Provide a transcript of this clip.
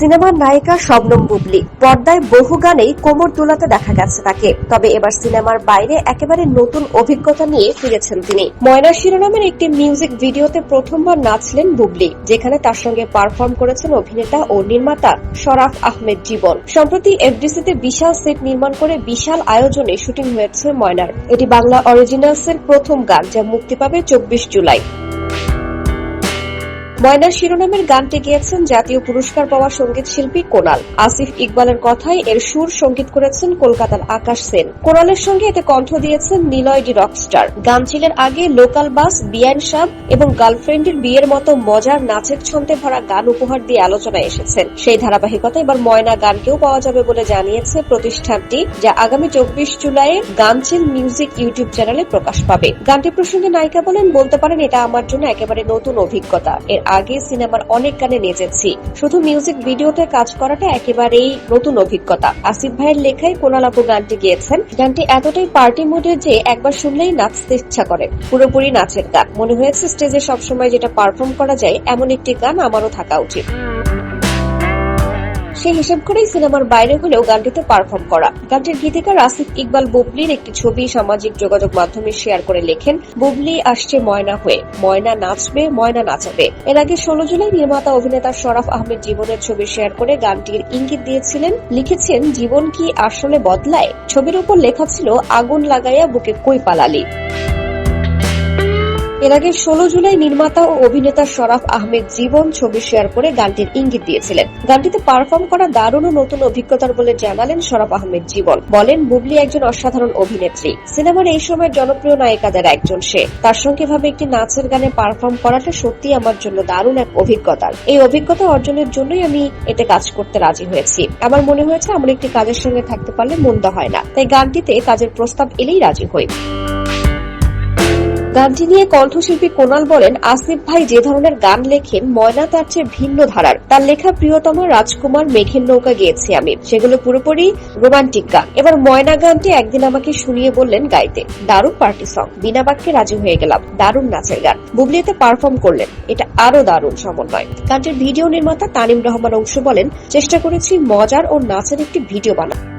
সিনেমার নায়িকা শবনম বুবলি। পর্দায় বহু গানেই কোমর দোলাতে দেখা গেছে তাকে। তবে এবার সিনেমার বাইরে একেবারে নতুন অভিজ্ঞতা নিয়ে ফিরেছেন তিনি। ময়না শিরোনামের একটি মিউজিক ভিডিওতে প্রথমবার নাচলেন বুবলি, যেখানে তার সঙ্গে পারফর্ম করেছেন অভিনেতা ও নির্মাতা শরাফ আহমেদ জীবন। সম্প্রতি এফডিসিতে বিশাল সেট নির্মাণ করে বিশাল আয়োজনে শুটিং হয়েছে ময়নার। এটি বাংলা অরিজিনালসের প্রথম গান, যা মুক্তি পাবে চব্বিশ জুলাই। ময়নার শিরোনামের গানটি গিয়েছেন জাতীয় পুরস্কার পাওয়া সংগীত শিল্পী কোনাল। আসিফ ইকবালের কথায় এর সুর সংগীত করেছেন কলকাতার আকাশ সেন। কোনালের সঙ্গে এতে কণ্ঠ দিয়েছেন নিলয় ডি রকস্টার। গান ছিলেন আগে লোকাল বাস, বিয়ান সাব এবং গার্লফ্রেন্ডের বিয়ের মতো মজার নাচের ছন্দে ভরা গান উপহার দিয়ে আলোচনায় এসেছেন। সেই ধারাবাহিকতা এবার ময়না গানকেও পাওয়া যাবে বলে জানিয়েছে প্রতিষ্ঠানটি, যা আগামী চব্বিশ জুলাই গানচিল মিউজিক ইউটিউব চ্যানেলে প্রকাশ পাবে। গানটি প্রসঙ্গে নায়িকা বলেন, বলতে পারেন, এটা আমার জন্য একেবারে নতুন অভিজ্ঞতা। এর আগে সিনেমার অনেক গানে নেচেছি। শুধু মিউজিক ভিডিওতে কাজ করাটা একেবারেই নতুন অভিজ্ঞতা। আসিফ ভাইয়ের লেখায় কোনাল আপু গানটি গিয়েছেন। গানটি এতটাই পার্টি মুডে যে একবার শুনলেই নাচতে ইচ্ছা করে। পুরোপুরি নাচের গান। মনে হয়েছে স্টেজে সবসময় যেটা পারফর্ম করা যায়, এমন একটি গান আমারও থাকা উচিত। সেই হিসেব করেই সিনেমার বাইরে হলেও গানটিতে পারফর্ম করা। গানটির গীতিকার আসিফ ইকবাল বুবলির একটি ছবি সামাজিক যোগাযোগ মাধ্যমে শেয়ার করে লেখেন, বুবলি আসছে ময়না হয়ে। ময়না নাচবে, ময়না নাচাবে। এর আগে ষোলো জুলাই নির্মাতা অভিনেতা শরাফ আহমেদ জীবনের ছবি শেয়ার করে গানটির ইঙ্গিত দিয়েছিলেন, লিখেছেন, জীবন কি আসলে বদলায়? ছবির উপর লেখা ছিল, আগুন লাগাইয়া বুকে কই পালালি এর আগে ষোলো জুলাই নির্মাতা ও অভিনেতা শরাফ আহমেদ জীবন ছবি শেয়ার করে গানটির ইঙ্গিত দিয়েছিলেন। গানটিতে পারফর্ম করা দারুণ ও নতুন অভিজ্ঞতার বলে জানালেন শরাফ আহমেদ জীবন। বলেন, বুবলি একজন অসাধারণ অভিনেত্রী। সিনেমার এই সময়ের জনপ্রিয় নায়িকাদের একজন সে। তার সঙ্গে ভাবে একটি নাচের গানে পারফর্ম করাটা সত্যি আমার জন্য দারুণ এক অভিজ্ঞতা। এই অভিজ্ঞতা অর্জনের জন্যই আমি এতে কাজ করতে রাজি হয়েছি। আমার মনে হয়েছে আমার একটি কাজের সঙ্গে থাকতে পারলে মন্দ হয় না। তাই গানটিতে কাজের প্রস্তাব এলেই রাজি হই। গানটি নিয়ে কণ্ঠশিল্পী কোনাল বলেন, আসিফ ভাই যে ধরনের গান লেখেন, ময়না তার চেয়ে ভিন্ন ধারার। তার লেখা প্রিয়তম রাজকুমার মেঘের নৌকা গেয়েছি আমি। সেগুলো পুরোপুরি রোমান্টিক গান। এবার ময়না গানটি একদিন আমাকে শুনিয়ে বললেন গাইতে। দারুণ পার্টি সং। বিনা বাক্যে রাজি হয়ে গেলাম। দারুণ নাচের গান। বুবলিতে পারফর্ম করলেন। এটা আরও দারুণ সমন্বয়। গানটির ভিডিও নির্মাতা তানিম রহমান অংশ বলেন, চেষ্টা করেছি মজার ও নাচের একটি ভিডিও বানানো